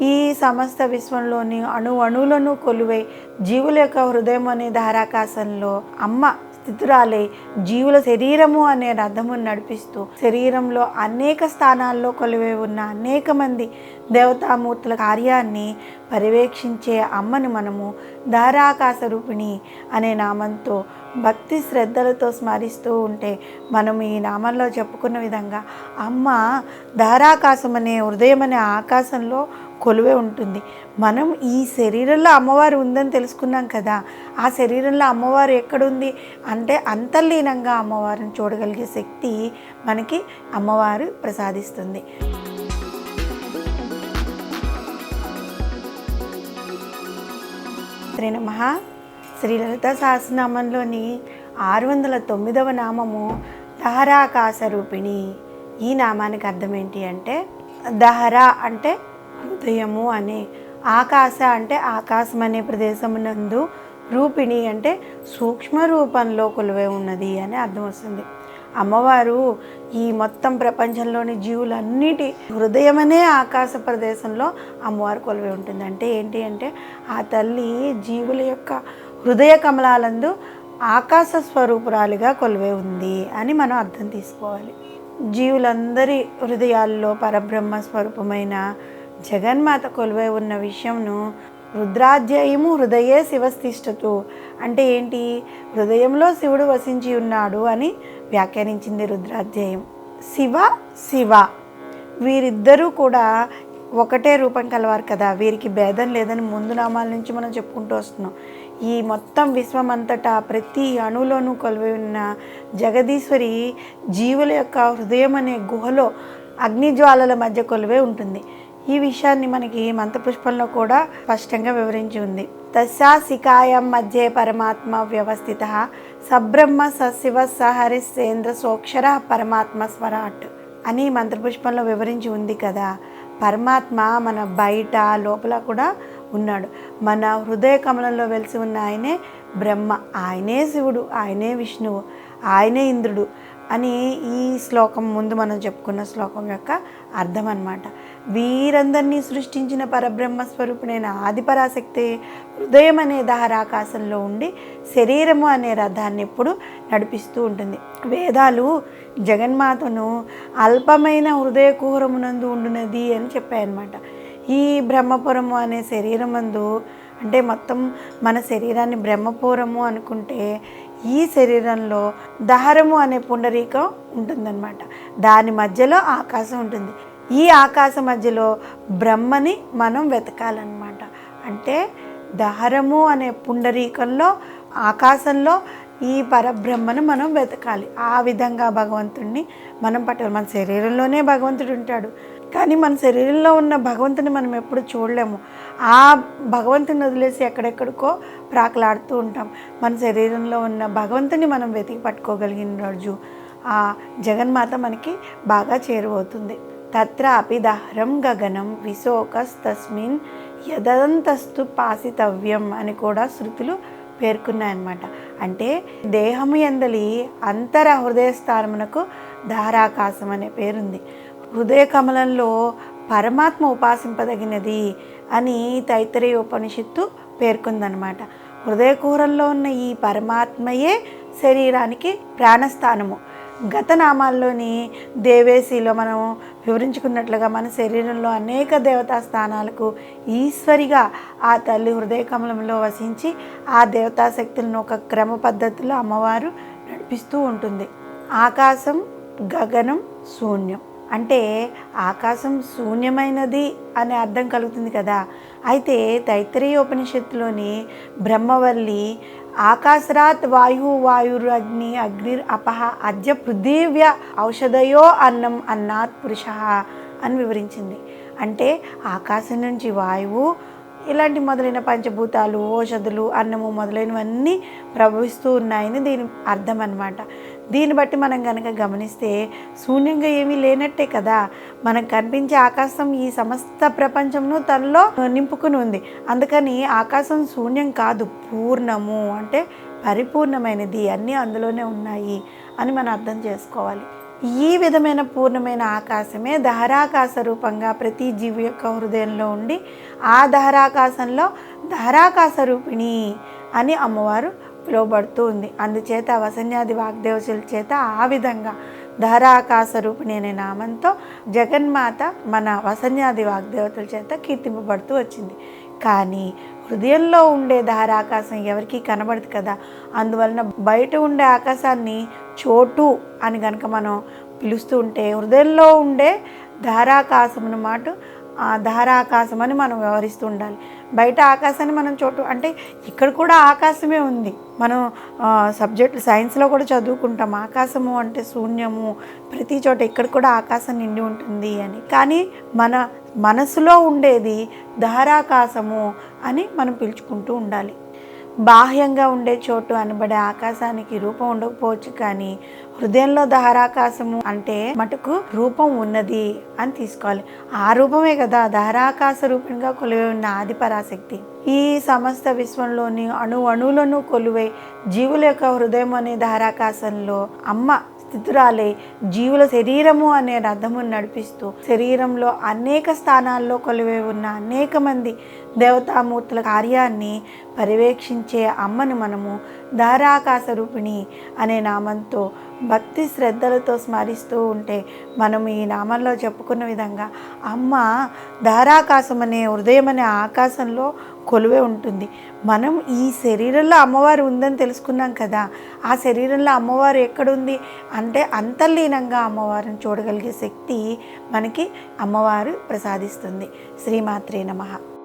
ఈ సమస్త విశ్వంలోని అణు అణువులను కొలువై జీవుల యొక్క హృదయం అనే ధారాకాశంలో అమ్మ స్థితురాలై జీవుల శరీరము అనే రథమును నడిపిస్తూ శరీరంలో అనేక స్థానాల్లో కొలువై ఉన్న అనేక మంది దేవతామూర్తుల కార్యాన్ని పర్యవేక్షించే అమ్మను మనము ధారాకాశ రూపిణి అనే నామంతో భక్తి శ్రద్ధలతో స్మరిస్తూ ఉంటే మనం ఈ నామంలో చెప్పుకున్న విధంగా అమ్మ ధారాకాశం అనే హృదయం అనే ఆకాశంలో కొలువే ఉంటుంది. మనం ఈ శరీరంలో అమ్మవారు ఉందని తెలుసుకున్నాం కదా ఆ శరీరంలో అమ్మవారు ఎక్కడుంది? అంటే అంతర్లీనంగా అమ్మవారిని చూడగలిగే శక్తి మనకి అమ్మవారు ప్రసాదిస్తుంది. శ్రీ నమ. శ్రీలలిత సహస్రనామంలోని ఆరు వందల తొమ్మిదవ నామము దహరాకాశ రూపిణి. ఈ నామానికి అర్థం ఏంటి అంటే దహరా అంటే హృదయము అనే ఆకాశ అంటే ఆకాశం అనే ప్రదేశమునందు రూపిణి అంటే సూక్ష్మ రూపంలో కొలువై ఉన్నది అని అర్థం వస్తుంది. అమ్మవారు ఈ మొత్తం ప్రపంచంలోని జీవులన్నిటి హృదయమనే ఆకాశ ప్రదేశంలో అమ్మవారు కొలువై ఉంటుంది. అంటే ఏంటి అంటే ఆ తల్లి జీవుల యొక్క హృదయ కమలాలందు ఆకాశ స్వరూపురాలిగా కొలువై ఉంది అని మనం అర్థం తీసుకోవాలి. జీవులందరి హృదయాల్లో పరబ్రహ్మ స్వరూపమైన జగన్మాత కొలువై ఉన్న విషయంను రుద్రాధ్యాయము హృదయే శివస్థిష్టతు. అంటే ఏంటి? హృదయంలో శివుడు వసించి ఉన్నాడు అని వ్యాఖ్యానించింది రుద్రాధ్యాయం. శివ శివ. వీరిద్దరూ కూడా ఒకటే రూపం కలవారు కదా. వీరికి భేదం లేదని ముందు నామాల నుంచి మనం చెప్పుకుంటూ వస్తున్నాం. ఈ మొత్తం విశ్వం అంతటా ప్రతి అణువులోనూ కొలువై ఉన్న జగదీశ్వరి జీవుల యొక్క హృదయం అనే గుహలో అగ్నిజ్వాలల మధ్య కొలువే ఉంటుంది. ఈ విషయాన్ని మనకి మంత్రపుష్పంలో కూడా స్పష్టంగా వివరించి ఉంది. తస్యా శిఖాయం మధ్య పరమాత్మ వ్యవస్థిత సబ్రహ్మ సశివ సహరిసేంద్ర సోక్షర పరమాత్మ స్వరాట్ అని మంత్రపుష్పంలో వివరించి ఉంది కదా. పరమాత్మ మన బయట లోపల కూడా ఉన్నాడు. మన హృదయ కమలంలో వెలిసి ఉన్న ఆయనే బ్రహ్మ. ఆయనే శివుడు. ఆయనే విష్ణువు. ఆయనే ఇంద్రుడు. అని ఈ శ్లోకం ముందు మనం చెప్పుకున్న శ్లోకం యొక్క అర్థం అనమాట వీరందరినీ సృష్టించిన పరబ్రహ్మ స్వరూపుడైన ఆదిపరాశక్తి హృదయం అనే దహరాకాశంలో ఉండి శరీరము అనే రథాన్ని ఎప్పుడు నడిపిస్తూ ఉంటుంది. వేదాలు జగన్మాతను అల్పమైన హృదయ కుహరమునందు ఉండునది అని చెప్పాయన్నమాట. ఈ బ్రహ్మపురము అనే శరీరమందు అంటే మొత్తం మన శరీరాన్ని బ్రహ్మపురము అనుకుంటే ఈ శరీరంలో దహరము అనే పుండరీకం ఉంటుందన్నమాట. దాని మధ్యలో ఆకాశం ఉంటుంది. ఈ ఆకాశం మధ్యలో బ్రహ్మని మనం వెతకాలన్నమాట. అంటే దహరము అనే పుండరీకంలో ఆకాశంలో ఈ పరబ్రహ్మను మనం వెతకాలి. ఆ విధంగా భగవంతుణ్ణి మనం పట్టాలి. మన శరీరంలోనే భగవంతుడు ఉంటాడు. కానీ మన శరీరంలో ఉన్న భగవంతుని మనం ఎప్పుడు చూడలేము. ఆ భగవంతుని వదిలేసి ఎక్కడెక్కడికో ప్రాకలాడుతూ ఉంటాం. మన శరీరంలో ఉన్న భగవంతుని మనం వెతికి పట్టుకోగలిగిన రోజు ఆ జగన్మాత మనకి బాగా చేరువవుతుంది. తత్రాపి దహరం గగనం విశోకస్తస్మిన్ యదంతస్తు పాసితవ్యం అని కూడా శృతులు పేర్కొన్నాయన్నమాట. అంటే దేహము ఎందలి అంతర హృదయ స్థానమునకు ధారాకాశం అనే పేరుంది. హృదయ కమలంలో పరమాత్మ ఉపాసింపదగినది అని తైత్తరీయ ఉపనిషత్తు పేర్కొందనమాట హృదయ కూరంలో ఉన్న ఈ పరమాత్మయే శరీరానికి ప్రాణస్థానము. గత నామాల్లోని దేవేశిలో మనం వివరించుకున్నట్లుగా మన శరీరంలో అనేక దేవతా స్థానాలకు ఈశ్వరిగా ఆ తల్లి హృదయ కమలంలో వసించి ఆ దేవతా శక్తులను ఒక క్రమ పద్ధతిలో అమ్మవారు నడిపిస్తూ ఉంటుంది. ఆకాశం గగనం శూన్యం. అంటే ఆకాశం శూన్యమైనది అనే అర్థం కలుగుతుంది కదా. అయితే తైత్తరీయ ఉపనిషత్తులోని బ్రహ్మవల్లి ఆకాశరాత్ వాయు వాయురగ్ని అగ్నిర్ అపహ అద్య పృథివ్య ఔషధయో అన్నం అన్నాత్ పురుష అని వివరించింది. అంటే ఆకాశం నుంచి వాయువు ఇలాంటి మొదలైన పంచభూతాలు ఔషధులు అన్నము మొదలైనవన్నీ ప్రభవిస్తూ ఉన్నాయని దీని అర్థం అన్నమాట దీన్ని బట్టి మనం కనుక గమనిస్తే శూన్యంగా ఏమీ లేనట్టే కదా. మనకు కనిపించే ఆకాశం ఈ సమస్త ప్రపంచంను తనలో నింపుకుని ఉంది. అందుకని ఆకాశం శూన్యం కాదు పూర్ణము అంటే పరిపూర్ణమైనది. అన్నీ అందులోనే ఉన్నాయి అని మనం అర్థం చేసుకోవాలి. ఈ విధమైన పూర్ణమైన ఆకాశమే దహరాకాశ రూపంగా ప్రతి జీవి యొక్క హృదయంలో ఉండి ఆ దహరాకాశంలో దహరాకాశ రూపిణి అని అమ్మవారు పిలువబడుతూ ఉంది అందుచేత వసన్యాది వాగ్దేవతల చేత ఆ విధంగా ధారాకాశ రూపిణి అనే నామంతో జగన్మాత మన వసన్యాది వాగ్దేవతల చేత కీర్తింపబడుతూ వచ్చింది. కానీ హృదయంలో ఉండే దహరాకాశం ఎవరికీ కనబడదు కదా? అందువలన బయట ఉండే ఆకాశాన్ని చోటు అని కనుక మనం పిలుస్తూ ఉంటే హృదయంలో ఉండే ధారాకాశం అన్నమాట ధారాకాశం అని మనం వ్యవహరిస్తూ ఉండాలి. బయట ఆకాశాన్ని మనం చోటు అంటే ఇక్కడ కూడా ఆకాశమే ఉంది. మనం సబ్జెక్ట్ సైన్స్లో కూడా చదువుకుంటాం. ఆకాశము అంటే శూన్యము. ప్రతి చోట ఇక్కడ కూడా ఆకాశం నిండి ఉంటుంది అని. కానీ మన మనసులో ఉండేది ధారాకాశము అని మనం పిలుచుకుంటూ ఉండాలి. బాహ్యంగా ఉండే చోటు అనబడే ఆకాశానికి రూపం ఉండకపోవచ్చు కానీ హృదయంలో దహరాకాశము అంటే మటుకు రూపం ఉన్నది అని తీసుకోవాలి. ఆ రూపమే కదా దహారాకాశ రూపంగా కొలువై ఉన్న ఆది పరాశక్తి ఈ సమస్త విశ్వంలోని అణు అణువులను కొలువై జీవుల యొక్క హృదయం అనే దహరాకాశంలో అమ్మ స్థితురాలే. జీవుల శరీరము అనే రథమును నడిపిస్తూ శరీరంలో అనేక స్థానాల్లో కొలువే ఉన్న అనేక మంది దేవతామూర్తుల కార్యాన్ని పర్యవేక్షించే అమ్మను మనము ధారాకాశ రూపిణి అనే నామంతో భక్తి శ్రద్ధలతో స్మరిస్తూ ఉంటే మనం ఈ నామంలో చెప్పుకున్న విధంగా అమ్మ ధారాకాశం అనే హృదయం అనే ఆకాశంలో కొలువే ఉంటుంది. మనం ఈ శరీరంలో అమ్మవారు ఉందని తెలుసుకున్నాం కదా. ఆ శరీరంలో అమ్మవారు ఎక్కడుంది? అంటే అంతర్లీనంగా అమ్మవారిని చూడగలిగే శక్తి మనకి అమ్మవారు ప్రసాదిస్తుంది. శ్రీమాత్రే నమః.